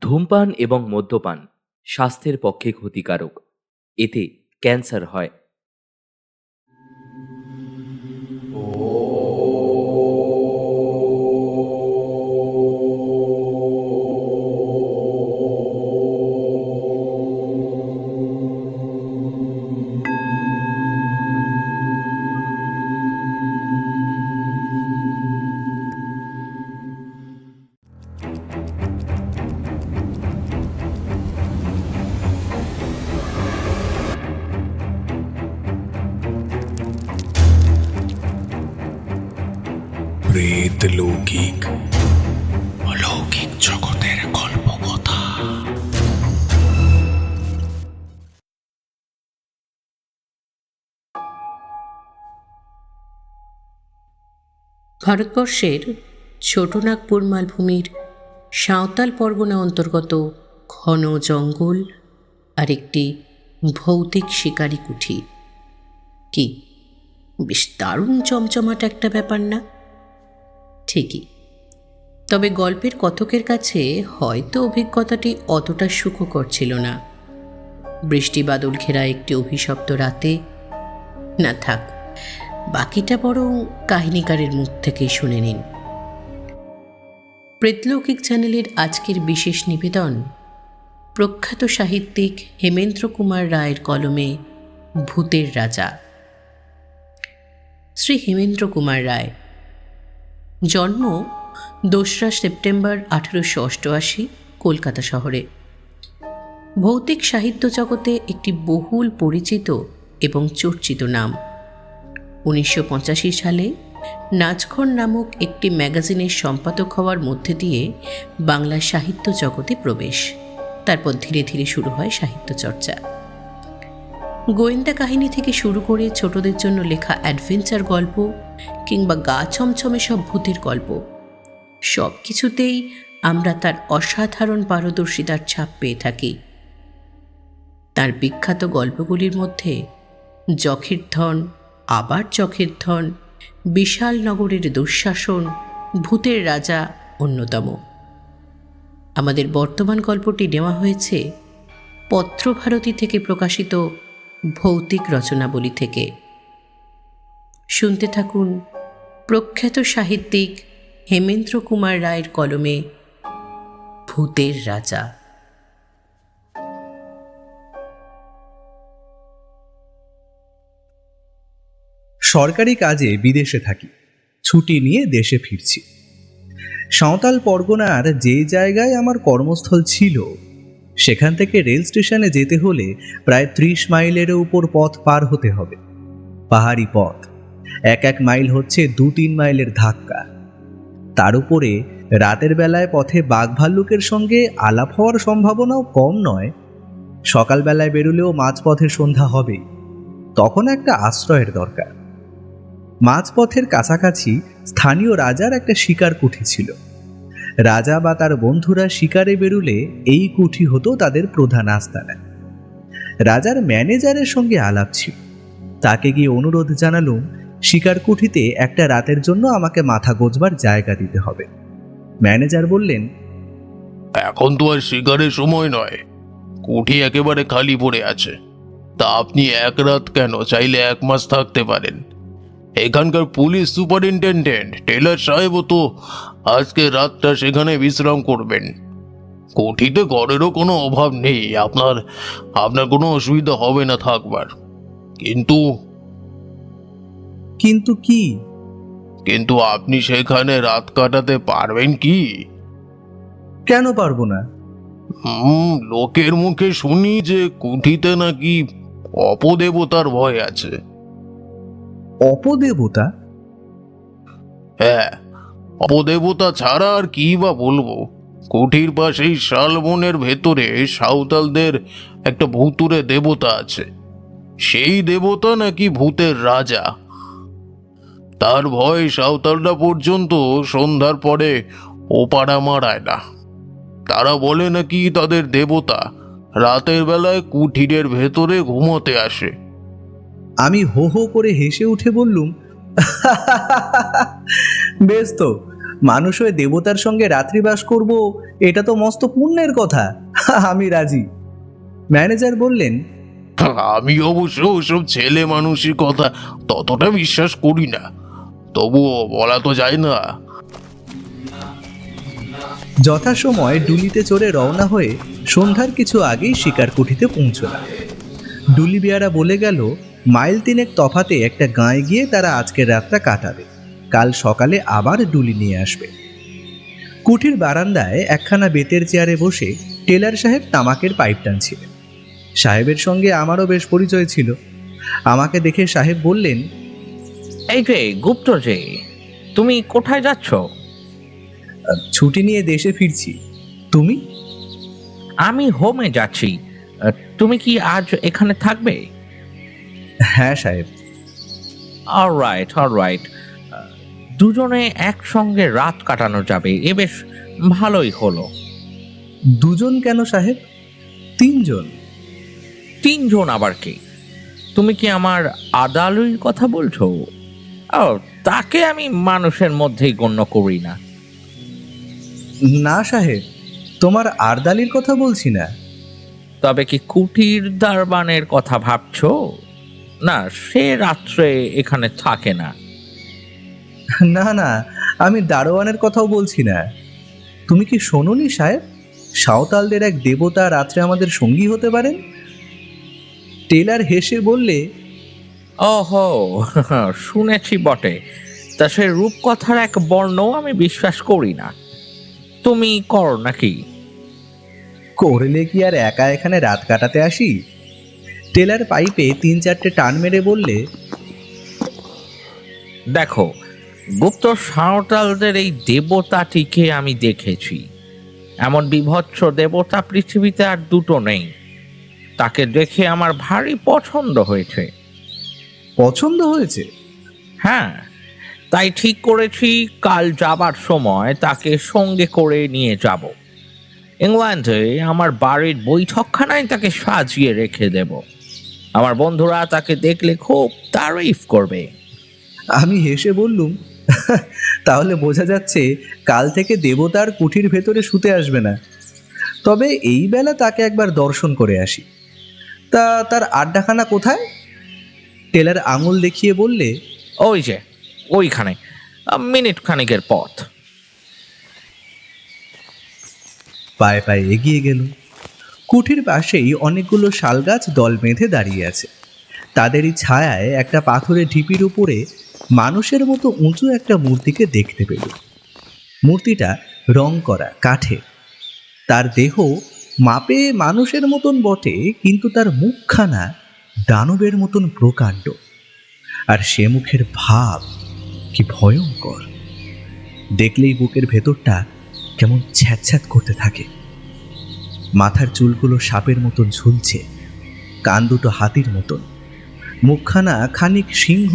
ধূমপান এবং মদ্যপান স্বাস্থ্যের পক্ষে ক্ষতিকারক। এতে ক্যান্সার হয়। ভারতবর্ষের ছোটনাগপুর মালভূমির সাঁওতাল পরগনা অন্তর্গত ঘন জঙ্গল আর একটি ভৌতিক শিকারী কুঠি। কি? বেশ দারুণ চমচমাট একটা ব্যাপার না? ঠিকই। তবে গল্পের কথকের কাছে হয়তো অভিজ্ঞতাটি অতটা সুখকর ছিল না। বৃষ্টি বাদল ঘেরা একটি অভিশপ্ত রাতে, না থাক বাকিটা বরং কাহিনীকারের মুখ থেকেই শুনে নিন। প্রেতলৌকিক চ্যানেলের আজকের বিশেষ নিবেদন, প্রখ্যাত সাহিত্যিক হেমেন্দ্র কুমার রায়ের কলমে ভূতের রাজা। শ্রী হেমেন্দ্র কুমার রায়, জন্ম দোসরা সেপ্টেম্বর আঠেরোশো অষ্টআশি কলকাতা শহরে। ভৌতিক সাহিত্য জগতে একটি বহুল পরিচিত এবং চর্চিত নাম। উনিশশো পঁচাশি সালে নাচঘর নামক একটি ম্যাগাজিনের সম্পাদক হওয়ার মধ্যে দিয়ে বাংলা সাহিত্য জগতে প্রবেশ। তারপর ধীরে ধীরে শুরু হয় সাহিত্য চর্চা। গোয়েন্দা কাহিনী থেকে শুরু করে ছোটদের জন্য লেখা অ্যাডভেঞ্চার গল্প কিংবা গা ছমছমে সব ভূতের গল্প সব কিছুতেই আমরা তার অসাধারণ পারদর্শিতার ছাপ পেয়ে থাকি। তার বিখ্যাত গল্পগুলির মধ্যে যখের ধন আবার চখের ধন, বিশাল নগরের দুঃশাসন, ভূতের রাজা অন্যতম। আমাদের বর্তমান গল্পটি নেওয়া হয়েছে পত্রভারতী থেকে প্রকাশিত ভৌতিক রচনাবলী থেকে। শুনতে থাকুন প্রখ্যাত সাহিত্যিক হেমেন্দ্র কুমার রায়ের কলমে ভূতের রাজা। সরকারি কাজে বিদেশে থাকি। ছুটি নিয়ে দেশে ফিরছি। সাঁওতাল পরগনার যে জায়গায় আমার কর্মস্থল ছিল, সেখান থেকে রেল স্টেশনে যেতে হলে প্রায় ত্রিশ মাইলের উপর পথ পার হতে হবে। পাহাড়ি পথ। এক এক মাইল হচ্ছে দু তিন মাইলের ধাক্কা। তার উপরে রাতের বেলায় পথে বাঘ ভাল্লুকের সঙ্গে আলাপ হওয়ার সম্ভাবনাও কম নয়। সকালবেলায় বেরোলেও মাঝপথে সন্ধ্যা হবেই। তখন একটা আশ্রয়ের দরকার। মাঝপথের কাছাকাছি স্থানীয় রাজার একটা শিকার কুঠি ছিল। রাজা বা তার বন্ধুরা শিকারে বেরুলে এই কুঠি হতো তাদের প্রধান আস্তানা। রাজার ম্যানেজারের সঙ্গে আলাপ ছিল। তাকে গিয়ে অনুরোধ জানালুম, শিকার কুঠিতে একটা রাতের জন্য আমাকে মাথা গোজবার জায়গা দিতে হবে। ম্যানেজার বললেন, এখন তো আর শিকারের সময় নয়। কুঠি একেবারে খালি পড়ে আছে। তা আপনি এক রাত কেন? চাইলে এক মাস থাকতে পারেন। এখানকার পুলিশ সুপারিনটেন্ডেন্ট টেলার সাহেবও তো আজকে রাতটা সেখানে বিশ্রাম করবেন। কুঠিতে ঘরেরও কোনো অভাব নেই আপনার আপনার কোনো অসুবিধা হবে না থাকবার। কিন্তু কিন্তু কি? কিন্তু আপনি সেখানে রাত কাটাতে পারবেন কি? কেন পারব না? হুম লোকের মুখে শুনি যে কুঠিতে নাকি অপদেবতার ভয় আছে। অপদেবতা? হ্যাঁ অপদেবতা ছাড়া আর কি বা বলব? কুঠির পাশেই শালবনের ভেতরে সাঁওতালদের একটা ভূতুরে দেবতা আছে। সেই দেবতা নাকি ভূতের রাজা। তার ভয় সাঁওতালরা পর্যন্ত সন্ধ্যার পরে ওপাড়া মারায় না। তারা বলে নাকি তাদের দেবতা রাতের বেলায় কুঠিরের ভেতরে ঘুমোতে আসে। আমি হো হো করে হেসে উঠে বললুম বেশ তো মানুষ হয়ে দেবতার সঙ্গে রাত্রিবাস করব এটা তো মস্ত পুণ্যের কথা আমি রাজি। ম্যানেজার বললেন আমি অবশ্য ওসব ছেলে মানুষের কথা ততটা বিশ্বাস করি না তবুও বলা তো যায় না। যথাসময় ডুলিতে চড়ে রওনা হয়ে সন্ধ্যার কিছু আগেই শিকারকুঠিতে পৌঁছলাম। ডুলি বিয়ারা বলে গেল মাইল তিনেক তফাতে একটা গাঁয়ে গিয়ে তারা আজকের রাতটা কাটাবে। কাল সকালে আবার ডুলি নিয়ে আসবে। কুঠির বারান্দায় একখানা বেতের চেয়ারে বসে টেলার সাহেব তামাকের পাইপ টানছিলেন। সাহেবের সঙ্গে আমারও বেশ পরিচয় ছিল। আমাকে দেখে সাহেব বললেন এই যে গুপ্ত যে তুমি কোথায় যাচ্ছ? ছুটি নিয়ে দেশে ফিরছি। তুমি? আমি হোমে যাচ্ছি। তুমি কি আজ এখানে থাকবে? হ্যাঁ সাহেব। অলরাইট অলরাইট দুজনে একসঙ্গে রাত কাটানো যাবে। এ বেশ ভালোই হলো। দুজন কেন সাহেব? তিনজন। তিনজন আবার কি? তুমি কি আমার আদালুর কথা বলছো? ও তাকে আমি মানুষের মধ্যেই গণ্য করি না। না সাহেব তোমার আরদালির কথা বলছি না। তবে কি কুটির দারবানের কথা ভাবছ? না সে রাত্রে এখানে থাকে না। না না আমি দারোয়ানের কথাও বলছি না। তুমি কি শোনোনি সাহেব? সাঁওতালদের এক দেবতা রাত্রে আমাদের সঙ্গী হতে পারেন? টেলার হেসে বললে ওহো শুনেছি বটে। তা সে রূপকথার এক বর্ণও আমি বিশ্বাস করি না। তুমি করো নাকি? করলে কি আর একা এখানে রাত কাটাতে আসি? টেলার পাইপে তিন চারটে টান মেরে বললে দেখো গুপ্ত সাঁওতালদের এই দেবতাটিকে আমি দেখেছি। এমন বিভৎস দেবতা পৃথিবীতে আর দুটো নেই। তাকে দেখে আমার ভারী পছন্দ হয়েছে। পছন্দ হয়েছে? হ্যাঁ তাই ঠিক করেছি কাল যাবার সময় তাকে সঙ্গে করে নিয়ে যাব। ইংল্যান্ডে আমার বাড়ির বৈঠকখানায় তাকে সাজিয়ে রেখে দেব। আমার বন্ধুরা তাকে দেখলে খুব তারিফ করবে। আমি হেসে বললুম তাহলে বোঝা যাচ্ছে কাল থেকে দেবতার কুঠির ভেতরে শুতে আসবে না। তবে এই বেলা তাকে একবার দর্শন করে আসি। তা তার আড্ডাখানা কোথায়? টেলার আঙুল দেখিয়ে বললে ওই যে ওইখানে মিনিট খানিকের পথ। পায়ে পায়ে এগিয়ে গেল কুঠির পাশেই অনেকগুলো শালগাছ দল বেঁধে দাঁড়িয়ে আছে। তাদেরই ছায়ায় একটা পাথরের ঢিপির উপরে মানুষের মতো উঁচু একটা মূর্তিকে দেখতে পেল মূর্তিটা রং করা কাঠে তার দেহ মাপে মানুষের মতন বটে, কিন্তু তার মুখখানা দানবের মতন প্রকাণ্ড। আর সে মুখের ভাব কি ভয়ঙ্কর। দেখলেই বুকের ভেতরটা কেমন ছ্যাঁচ্ছ্যাঁত করতে থাকে। মাথার চুলগুলো সাপের মতন ঝুলছে, কান দুটো হাতির মতন, মুখখানা খানিক সিংহ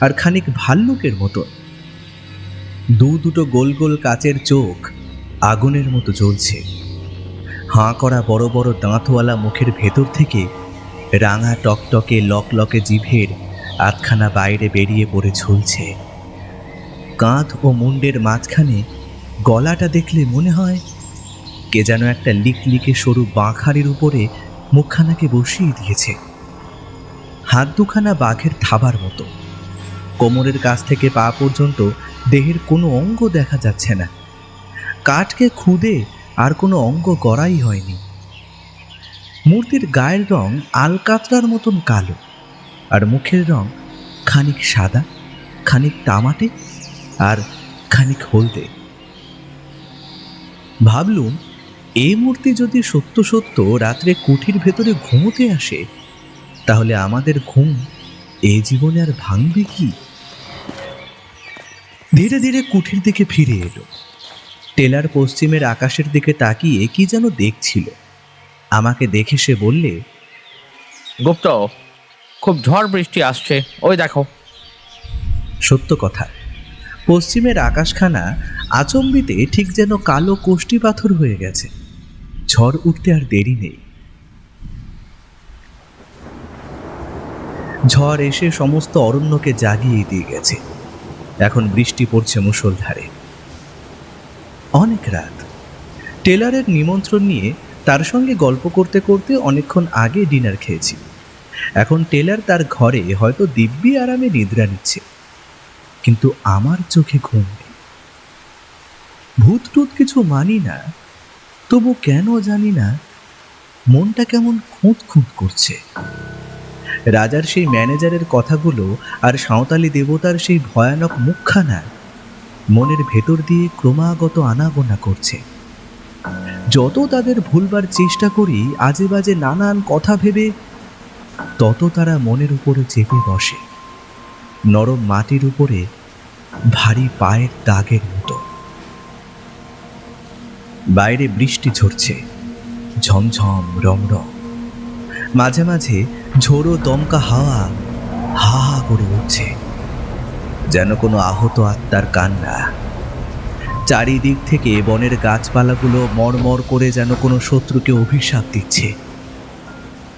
আর খানিক ভাল্লুকের মতন। দু দুটো গোল গোল কাচের চোখ আগুনের মতো জ্বলছে। হাঁ করা বড় বড় দাঁতওয়ালা মুখের ভেতর থেকে রাঙা টকটকে লকলকে জিভের আধখানা বাইরে বেরিয়ে পড়ে ঝুলছে। কাঁধ ও মুন্ডের মাঝখানে গলাটা দেখলে মনে হয় কে যেন একটা লিকলিকে সরু বাঁখারির উপরে মুখখানাকে বসিয়ে দিয়েছে। হাত দুখানা বাঘের থাবার মতো। কোমরের কাছ থেকে পা পর্যন্ত দেহের কোনো অঙ্গ দেখা যাচ্ছে না। কাঠকে খুদে আর কোনো অঙ্গ গড়াই হয়নি। মূর্তির গায়ের রং আলকাতরার মতন কালো আর মুখের রং খানিক সাদা, খানিক তামাটে আর খানিক হলদে। ভাবলুম এই মূর্তি যদি সত্য সত্য রাত্রে কুঠির ভেতরে ঘুমোতে আসে তাহলে আমাদের ঘুম এই জীবনে আর ভাঙবে কি? ধীরে ধীরে কুঠির দিকে ফিরে এলো। টেলার পশ্চিমের আকাশের দিকে তাকিয়ে কি যেন দেখছিল। আমাকে দেখে সে বললে গুপ্ত খুব ঝড় বৃষ্টি আসছে ওই দেখো। সত্য কথা। পশ্চিমের আকাশখানা আচম্বিতে ঠিক যেন কালো কোষ্টি পাথর হয়ে গেছে। ঝড় উঠতে আর দেরি নেই। ঝড় এসে সমস্ত অরণ্যকে জাগিয়ে দিয়ে গেছে। এখন বৃষ্টি পড়ছে মুষলধারে। অনেক রাত। টেলারের নিমন্ত্রণ নিয়ে তার সঙ্গে গল্প করতে করতে অনেকক্ষণ আগে ডিনার খেয়েছি। এখন টেলার তার ঘরে হয়তো দিব্যি আরামে নিদ্রা নিচ্ছে। কিন্তু আমার চোখে ঘুম নেই। ভূত টুত কিছু মানি না। তবু কেন জানি না, মনটা কেমন খুঁত খুঁত করছে। রাজার সেই ম্যানেজারের কথাগুলো আর সাঁওতালি দেবতার সেই ভয়ানক মুখখানা মনের ভেতর দিয়ে ক্রমাগত আনাগোনা করছে। যত তাদের ভুলবার চেষ্টা করি, আজে বাজে নানান কথা ভেবে, তত তারা মনের উপরে চেপে বসে। নরম মাটির উপরে ভারী পায়ের দাগের মতো। বাইরে বৃষ্টি ঝরছে। ঝমঝম রমরম মাঝে মাঝে ঝোড়ো দমকা হাওয়া হা হা করে উঠছে। যেন কোনো আহত আত্মার কান্না। চারিদিক থেকে বনের গাছপালাগুলো মরমর করে যেন কোনো শত্রুকে অভিশাপ দিচ্ছে।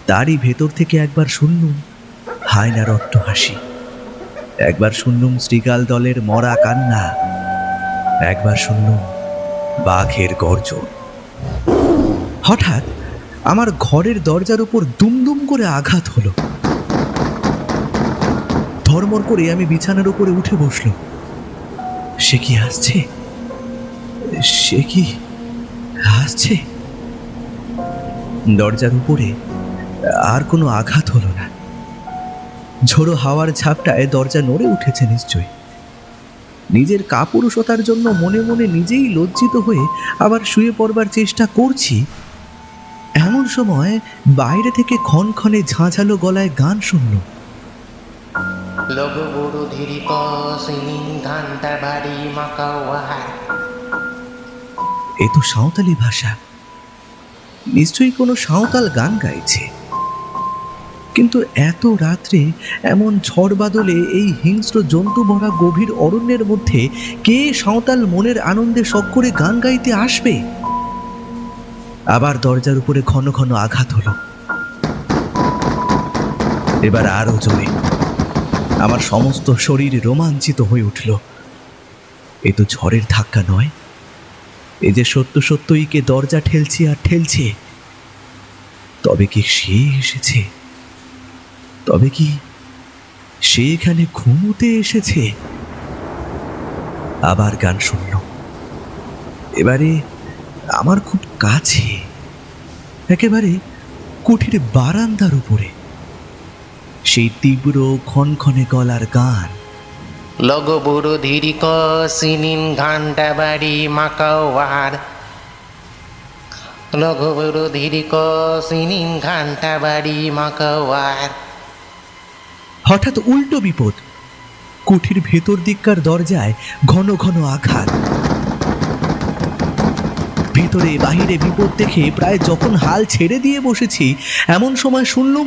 তারই ভেতর থেকে একবার শুনলুম হায়নার অট্টহাসি একবার শুনলুম শ্রীকাল দলের মরা কান্না। একবার শুনলুম বাঘের গর্জন হঠাৎ আমার ঘরের দরজার উপর দুমদুম করে আঘাত হলো। ধর্মর করে আমি বিছানার উপরে উঠে বসল। সে কি আসছে? সে কি আসছে? দরজার উপরে আর কোনো আঘাত হলো না। ঝোড়ো হাওয়ার ঝাপটায় দরজা নড়ে উঠেছে নিশ্চয়ই। নিজের কাপুরুষতার জন্য মনে মনে নিজেই লজ্জিত হয়ে আবার শুয়ে পড়বার চেষ্টা করছি। এমন সময় বাইরে থেকে ক্ষণক্ষণে ঝাঁঝালো গলায় গান শুনল। এ তো সাঁওতালি ভাষা। নিশ্চয়ই কোনো সাঁওতাল গান গাইছে। কিন্তু এত রাত্রে এমন ঝড় বাদলে এই হিংস্র জন্তু ভরা গভীর অরণ্যের মধ্যে কে সাঁওতাল মনের আনন্দে করে গান গাইতে আসবে? আবার দরজার উপরে ঘন ঘন আঘাত হলো। এবার আরও জোরে। আমার সমস্ত শরীর রোমাঞ্চিত হয়ে উঠল। এ তো ঝড়ের ধাক্কা নয়। এ যে সত্য সত্যই কে দরজা ঠেলছে আর ঠেলছে, তবে কি সে এসেছে? তবে কি সে এখানে ঘুমোতে এসেছে? আবার গান শুনল। এবারে আমার খুব কাছে। একেবারে কুঠির বারান্দার উপরে। সেই তীব্র ক্ষণক্ষণে গলার গান। লঘু বুড়ো ধীরিক সিনিন ঘণ্টা বাড়ি মাকাওয়ার লঘু বুড়ো ধীরিক সিনিন ঘণ্টা বাড়ি মাকাওয়ার হঠাৎ উল্টো বিপদ। কুঠির ভেতর দিককার দরজায় ঘন ঘন আঘাত। ভেতরে বাহিরে বিপদ দেখে প্রায় যখন হাল ছেড়ে দিয়ে বসেছি এমন সময় শুনলুম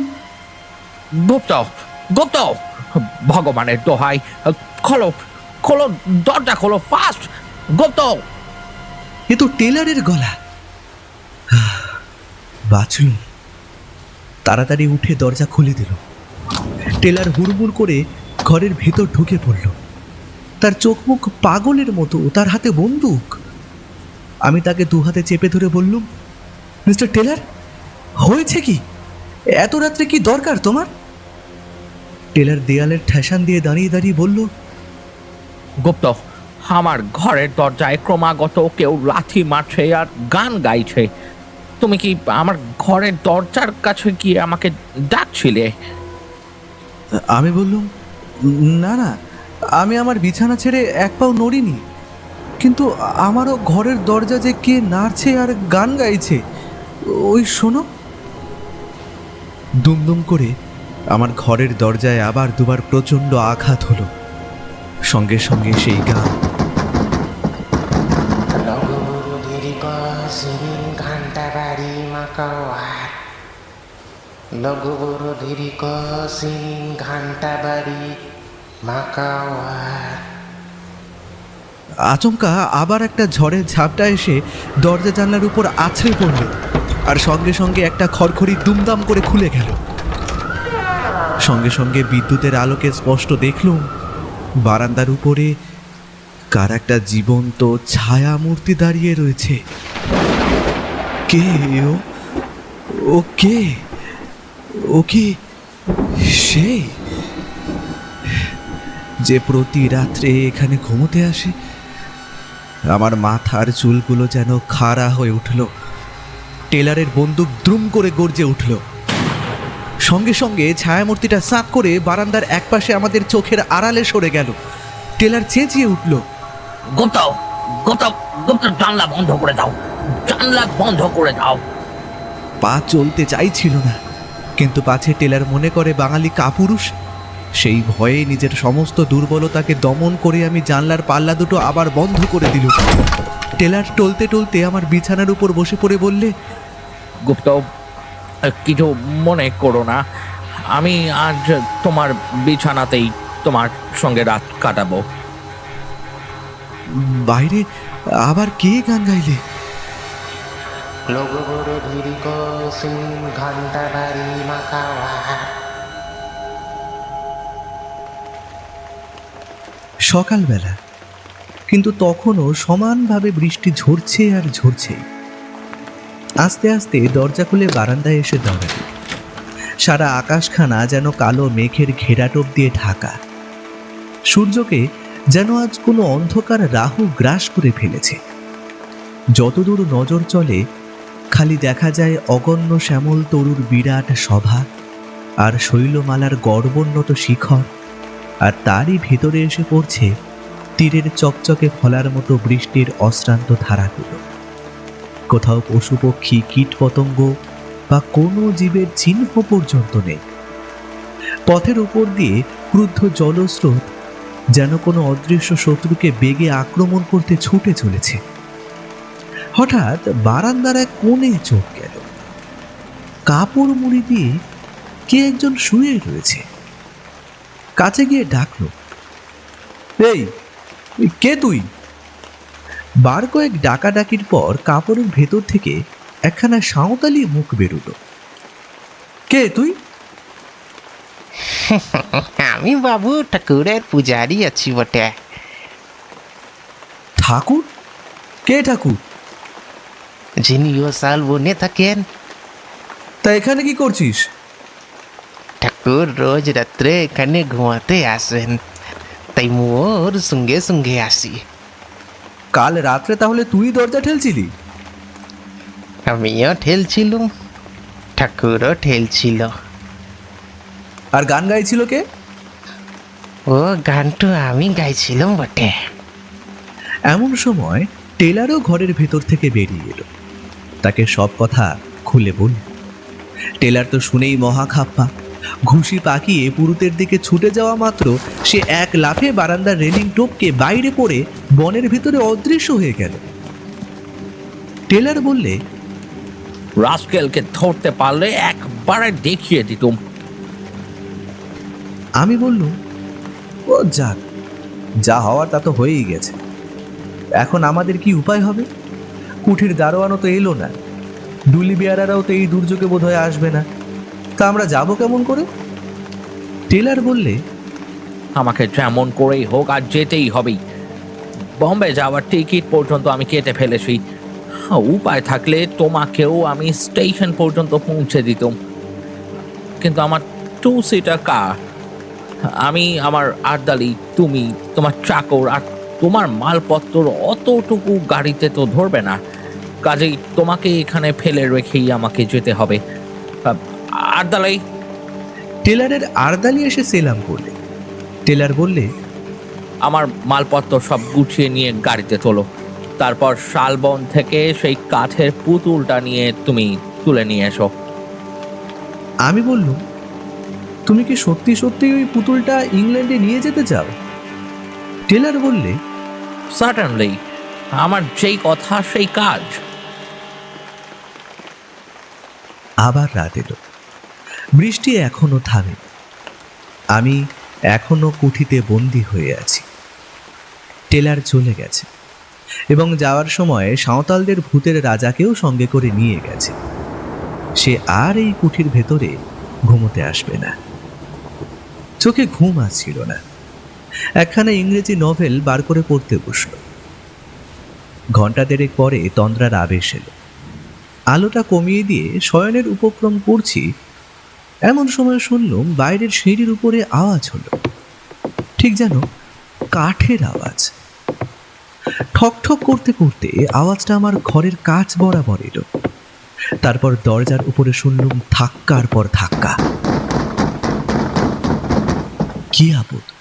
গুপ্ত গুপ্ত! ভগবানের দোহাই খোলো খোলো দরজা খোলো ফাস্ট! গুপ্ত! এ তো টেলারের গলা। বাঁচলুম। তাড়াতাড়ি উঠে দরজা খুলে দিল টেলার হুড়মুড় করে ঘরের ভেতর ঢুকে পড়ল। তার চোখ মুখ পাগলের মতো তার হাতে বন্দুক। আমি তাকে দু হাতে চেপে ধরে বললুম, মিস্টার টেলার, হয়েছে কি? এত রাত্রে কি দরকার তোমার? টেলার দেয়ালের ঠেসান দিয়ে দাঁড়িয়ে দাঁড়িয়ে বলল, গুপ্ত, আমার ঘরের দরজায় ক্রমাগত কেউ লাথি মারছে আর গান গাইছে। তুমি কি আমার ঘরের দরজার কাছে গিয়ে আমাকে ডাকছিলে? আমি বললুম, না না, আমি আমার বিছানা ছেড়ে এক পাও নড়িনি। কিন্তু আমারও ঘরের দরজা যে কে নাড়ছে আর গান গাইছে, ওই শোনো। দুমদুম করে আমার ঘরের দরজায় আবার দুবার প্রচণ্ড আঘাত হলো। সঙ্গে সঙ্গে সেই গান। লঘু বুড়ো মাকাওয়ার লঘু বুড়ো ধীরিক সিনিন বাড়ি মাকাওয়ার। আচমকা আবার একটা ঝড়ের ঝাপটা এসে দরজা জানলার উপর আছড়ে পড়ল আর সঙ্গে সঙ্গে একটা খড়খড়ি দুমদাম করে খুলে গেল। সঙ্গে সঙ্গে বিদ্যুতের আলোকে স্পষ্ট দেখলুম বারান্দার উপরে কার একটা জীবন্ত ছায়া মূর্তি দাঁড়িয়ে রয়েছে। কে ও কে? ও কি সেই? যে প্রতি রাত্রে এখানে ঘুমোতে আসে আমার মাথার চুলগুলো যেন খাড়া হয়ে উঠল টেলারের বন্দুক দ্রুম করে গর্জে উঠল। সঙ্গে সঙ্গে ছায়ামূর্তিটা সাঁত করে বারান্দার একপাশে আমাদের চোখের আড়ালে সরে গেল। টেলার চেঁচিয়ে উঠল গোতাও গোতাও গোতাও জানলা বন্ধ করে দাও জানলা বন্ধ করে দাও। পা চলতে চাইছিল না। কিন্তু পাছে টেলার মনে করে বাঙালি কাপুরুষ? সেই ভয়ে নিজের সমস্ত দুর্বলতাকে দমন করে আমি জানলার পাল্লা দুটো আবার বন্ধ করে দিল। টেলার টলতে টলতে আমার বিছানার উপর বসে পড়ে বললে গুপ্ত কিছু মনে করো না। আমি আজ তোমার বিছানাতেই তোমার সঙ্গে রাত কাটাবো। বাইরে আবার কে গান গাইলে? লোগবড় ভিড়িক সিনিন ঘণ্টা বাড়ি মাকাওয়া। সকালবেলা, কিন্তু তখনও সমানভাবে বৃষ্টি ঝরছে আর ঝরছে। আস্তে আস্তে দরজা খুলে বারান্দায় এসে দাঁড়াল। সারা আকাশখানা যেন কালো মেঘের ঘেরাটোপ দিয়ে ঢাকা। সূর্যকে যেন আজ কোনো অন্ধকার রাহু গ্রাস করে ফেলেছে। যতদূর নজর চলে খালি দেখা যায় অগণ্য শ্যামল তরুর বিরাট সভা, আর শৈলমালার গর্বোন্নত শিখর, আর তারই ভেতরে এসে পড়ছে তীরের চকচকে ফলার মতো বৃষ্টির অশ্রান্ত ধারাগুলো। কোথাও পশু পক্ষী, কীট পতঙ্গ, বা কোনো জীবের চিহ্ন পর্যন্ত নেই। পথের উপর দিয়ে ক্রুদ্ধ জলস্রোত যেন কোনো অদৃশ্য শত্রুকে বেগে আক্রমণ করতে ছুটে চলেছে। হঠাৎ বারান্দার এক কোণে চোখ গেল। কাপড় মুড়ি দিয়ে কে একজন শুয়ে রয়েছে। কাছে গিয়ে ডাকলো এই কে তুই? বার কয়েক ডাকাডাকির পর কাপড়ের ভেতর থেকে একখানা সাঁওতালি মুখ বেরোলো। কে তুই? আমি বাবু ঠাকুরের পূজারি আছি বটে। ঠাকুর? কে ঠাকুর? যিনি ও সাল বনে থাকেন। তা এখানে কি করছিস? ঠাকুর রোজ রাত্রে এখানে ঘুমাতে আসেন। তাই মোর সঙ্গে সঙ্গে আসি। কাল রাত্রে তাহলে তুই দরজা ঠেলছিলি? আমিও ঠেলছিলুম। ঠাকুরও ঠেলছিল। আর গান গাইছিল কে? ও গানটো আমি গাইছিলাম বটে। এমন সময় টেলারও ঘরের ভেতর থেকে বেরিয়ে এলো। তাকে সব কথা খুলে বলল। টেলার তো শুনেই মহা খাপ্পা। ঘুষি পাকিয়ে পুরুতের দিকে ছুটে যাওয়া মাত্র সে এক লাফে বারান্দার রেলিং টোপকে বাইরে পড়ে বনের ভিতরে অদৃশ্য হয়ে গেল। টেলার বললে রাস্কেলকে ধরতে পারলে একবারে দেখিয়ে দিতুম। আমি বললুম ও যাক যা হওয়ার তা তো হয়েই গেছে। এখন আমাদের কি উপায় হবে? কুঠির দারোয়ানও তো এলো না। ডুলি বেয়ারারাও তো এই দুর্যোগে বোধহয় আসবে না। তা আমরা যাব কেমন করে? টেলার বললে, আমাকে যেমন করেই হোক আর যেতেই হবেই। বম্বে যাওয়ার টিকিট পর্যন্ত আমি কেটে ফেলেছি। উপায় থাকলে তোমাকেও আমি স্টেশন পর্যন্ত পৌঁছে দিতাম। কিন্তু আমার টু সিটার কার? আমি, আমার আর্দালি তুমি, তোমার চাকর আর তোমার মালপত্র অতটুকু গাড়িতে তো ধরবে না। কাজেই তোমাকে এখানে ফেলে রেখেই আমাকে যেতে হবে। আর্দালাই। টেলারের আরদালি এসে সেলাম করলে। টেলার বললে আমার মালপত্র সব গুছিয়ে নিয়ে গাড়িতে তোলো। তারপর শালবন থেকে সেই কাঠের পুতুলটা নিয়ে তুমি তুলে নিয়ে এসো। আমি বললুম তুমি কি সত্যি সত্যি ওই পুতুলটা ইংল্যান্ডে নিয়ে যেতে চাও? টেলার বললে সার্টেনলি আমার যেই কথা, সেই কাজ। আবার রাত এলো। বৃষ্টি এখনও থামে আমি এখনও কুঠিতে বন্দি হয়ে আছি। টেলার চলে গেছে এবং যাওয়ার সময় সাঁওতালদের ভূতের রাজাকেও সঙ্গে করে নিয়ে গেছে। সে আর এই কুঠির ভেতরে ঘুমোতে আসবে না। চোখে ঘুম আসছিল না। একখানা ইংরেজি নভেল বার করে পড়তে বসল। ঘণ্টা দেড়েক পরে তন্দ্রার আবেশ এলো। আলোটা কমিয়ে দিয়ে শয়নের উপক্রম করছি, এমন সময় শুনলুম বাইরের সিঁড়ির উপরে আওয়াজ হলো। ঠিক যেন কাঠের আওয়াজ। ঠক ঠক করতে করতে আওয়াজটা আমার ঘরের কাচ বরাবর এলো। তারপর দরজার উপরে শুনলুম ধাক্কার পর ধাক্কা। কি আপদ?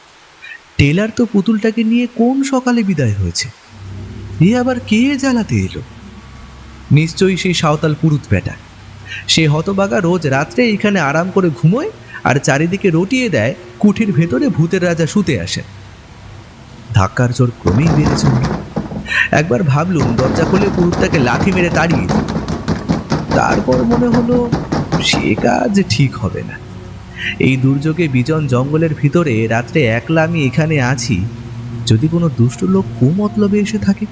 টেলার তো পুতুলটাকে নিয়ে কোন সকালে বিদায় হয়েছে? এ আবার কে জ্বালাতে এলো? নিশ্চয়ই সেই সাঁওতাল পুরুত বেটা সে হতবাগা রোজ রাত্রে এখানে আরাম করে ঘুমোয় আর চারিদিকে রটিয়ে দেয় কুঠির ভেতরে ভূতের রাজা শুতে আসে ধাক্কার জোর ক্রমেই বেড়ে চলল একবার ভাবলুম দরজা খুলে পুরুতটাকে লাথি মেরে তাড়িয়ে তারপর মনে হলো সে কাজ ঠিক হবে না। এই দুর্যোগে বিজন জঙ্গলের ভিতরে রাত্রে একলা আমি এখানে আছি। যদি কোনো দুষ্ট লোক কুমতলবে এসে থাকে?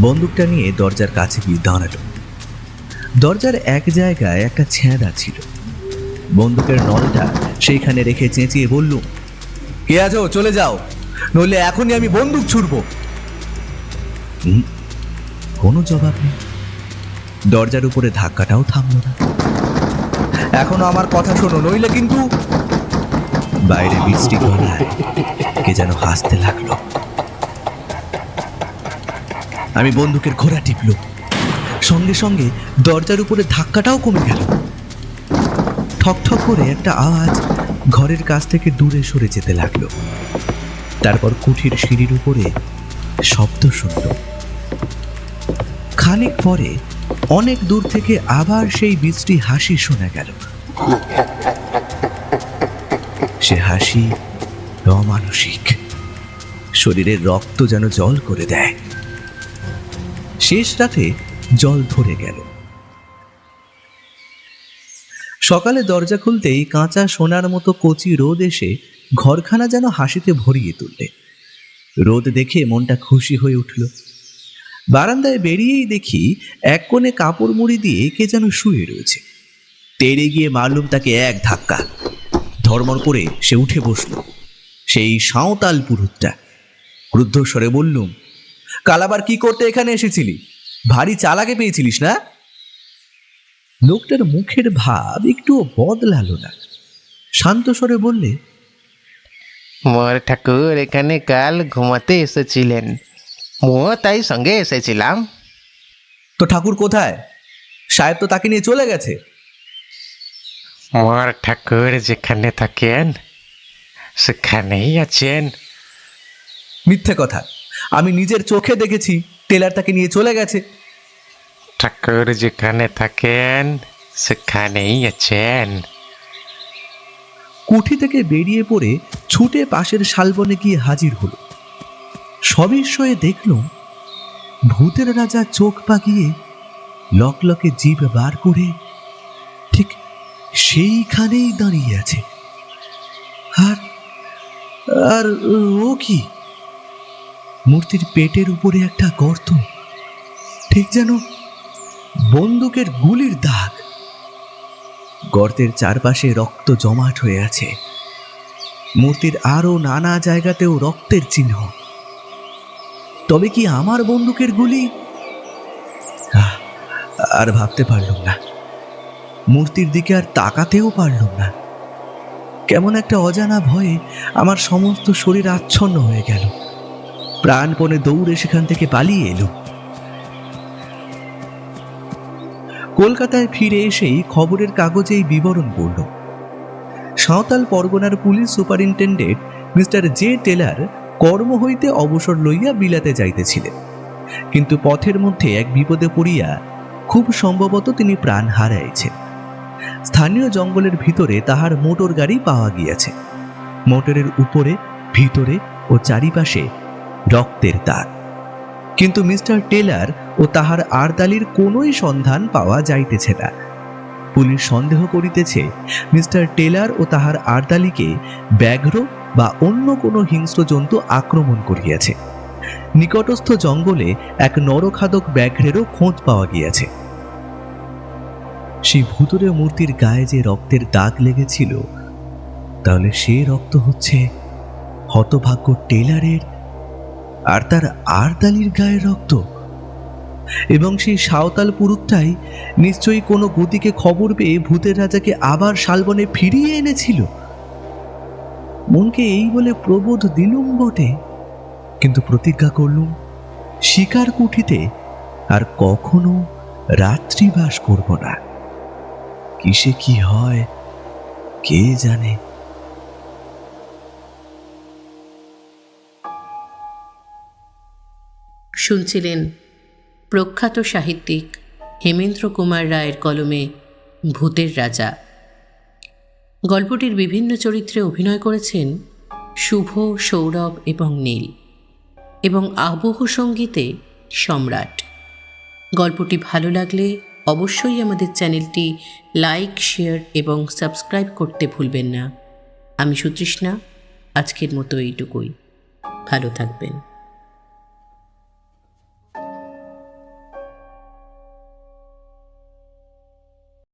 বন্দুকটা নিয়ে দরজার কাছে গিয়ে দাঁড়াল। দরজার এক জায়গায় একটা ছেঁদা ছিল। বন্দুকের নলটা সেইখানে রেখে চেঁচিয়ে বলল, কে আছো? চলে যাও। নইলে এখনই আমি বন্দুক ছুড়ব। কোনো জবাব নেই। দরজার উপরে ধাক্কাটাও থামলো না। এখনও আমার কথা শোনো, নইলে কিন্তু বাইরে বৃষ্টি গলায় কে যেন হাসতে লাগল। আমি বন্দুকের ঘোড়া টিপল। সঙ্গে সঙ্গে দরজার উপরে ধাক্কাটাও কমে গেল। ঠক ঠক করে একটা আওয়াজ ঘরের কাছ থেকে দূরে সরে যেতে লাগল। তারপর কুঠির সিঁড়ির উপরে শব্দ শুনল। খানিক পরে অনেক দূর থেকে আবার সেই বৃষ্টি হাসি শোনা গেল। সে হাসি অমানসিক। শরীরের রক্ত যেন জল করে দেয়। শেষ রাতে জল ধরে গেল। সকালে দরজা খুলতেই কাঁচা সোনার মতো কচি রোদ এসে ঘরখানা যেন হাসিতে ভরিয়ে তুললে। রোদ দেখে মনটা খুশি হয়ে উঠল। বারান্দায় বেরিয়েই দেখি এক কোণে কাপড় মুড়ি দিয়ে কে যেন শুয়ে রয়েছে। তেড়ে গিয়ে মারলুম তাকে এক ধাক্কা। ধর্মর করে সে উঠে বসল। সেই সাঁওতাল পুরুতটা ক্রুদ্ধস্বরে বললুম কালাবার কি করতে এখানে এসেছিলি? ভারী চালাকে পেয়েছিলিস না? লোকটার মুখের ভাব একটুও বদলালো না। শান্ত স্বরে বললে, মোর ঠাকুর এখানে কাল ঘুমাতে এসেছিলেন। মো তাই সঙ্গে এসেছিলাম। তো ঠাকুর কোথায়? সাহেব তো তাকে নিয়ে চলে গেছে। মোর ঠাকুর যেখানে থাকেন সেখানেই আছেন। মিথ্যে কথা। আমি নিজের চোখে দেখেছি টেলার তাকে নিয়ে চলে গেছে। ঠাকুর যেখানে থাকেন সেখানেই আছেন। কুঠি থেকে বেরিয়ে পড়ে ছুটে পাশের শালবনে গিয়ে হাজির হলো। সবিস্ময়ে দেখলুম, ভূতের রাজা চোখ পাকিয়ে লকলকে জিভ বার করে ঠিক সেইখানেই দাঁড়িয়ে আছে। আর আর ও কি? মূর্তির পেটের উপরে একটা গর্ত, ঠিক যেন বন্দুকের গুলির দাগ। গর্তের চারপাশে রক্ত জমাট হয়ে আছে। মূর্তির আরও নানা জায়গাতেও রক্তের চিহ্ন। তবে কি আমার বন্দুকের গুলি? আর ভাবতে পারলাম না। মূর্তির দিকে আর তাকাতেও পারলাম না। কেমন একটা অজানা ভয়ে আমার সমস্ত শরীর আচ্ছন্ন হয়ে গেল। প্রাণপণে দৌড়ে সেখান থেকে পালিয়ে এলো কলকাতায় ফিরে এসেই খবরের কাগজে এই বিবরণ পড়ল। সাঁওতাল পরগনার police superintendent mister J Taylor কর্ম হইতে অবসর লইয়া বিলাতে যাইতেছিলেন। কিন্তু পথের মধ্যে এক বিপদে পড়িয়া খুব সম্ভবত তিনি প্রাণ হারাইছেন। স্থানীয় জঙ্গলের ভিতরে তাহার মোটর গাড়ি পাওয়া গিয়াছে। মোটরের উপরে, ভিতরে ও চারিপাশে রক্তের দাগ। কিন্তু মিস্টার টেলার ও তাহার আরদালির কোনোই সন্ধান পাওয়া যাইতেছে না। পুলিশ সন্দেহ করিতেছে, মিস্টার টেলার ও তাহার আরদালিকে ব্যাঘ্র বা অন্য কোনো হিংস্র জন্তু আক্রমণ করিয়াছে। নিকটস্থ জঙ্গলে এক নরখাদক ব্যাঘ্রেরও খোঁজ পাওয়া গিয়াছে। সেই ভুতুরে মূর্তির গায়ে যে রক্তের দাগ লেগেছিল, তাহলে সে রক্ত হচ্ছে হতভাগ্য টেলারের আর তার আরদালির গায়ের রক্ত। এবং সেই সাঁওতাল পুরুষটাই নিশ্চয়ই কোনো গতিকে খবর পেয়ে ভূতের রাজাকে আবার শালবনে ফিরিয়ে এনেছিল। মনকে এই বলে প্রবোধ দিলুম বটে, কিন্তু প্রতিজ্ঞা করলুম, শিকার কুঠিতে আর কখনো রাত্রিবাস করব না। কিসে কি হয়, কে জানে? শুনছিলেন প্রখ্যাত সাহিত্যিক হেমেন্দ্র কুমার রায়ের কলমে ভূতের রাজা। গল্পটির বিভিন্ন চরিত্রে অভিনয় করেছেন শুভ, সৌরভ এবং নীল এবং আবহ সঙ্গীতে সম্রাট। গল্পটি ভালো লাগলে অবশ্যই আমাদের চ্যানেলটি লাইক, শেয়ার এবং সাবস্ক্রাইব করতে ভুলবেন না। আমি সুতৃষ্ণা, আজকের মতো এইটুকুই। ভালো থাকবেন।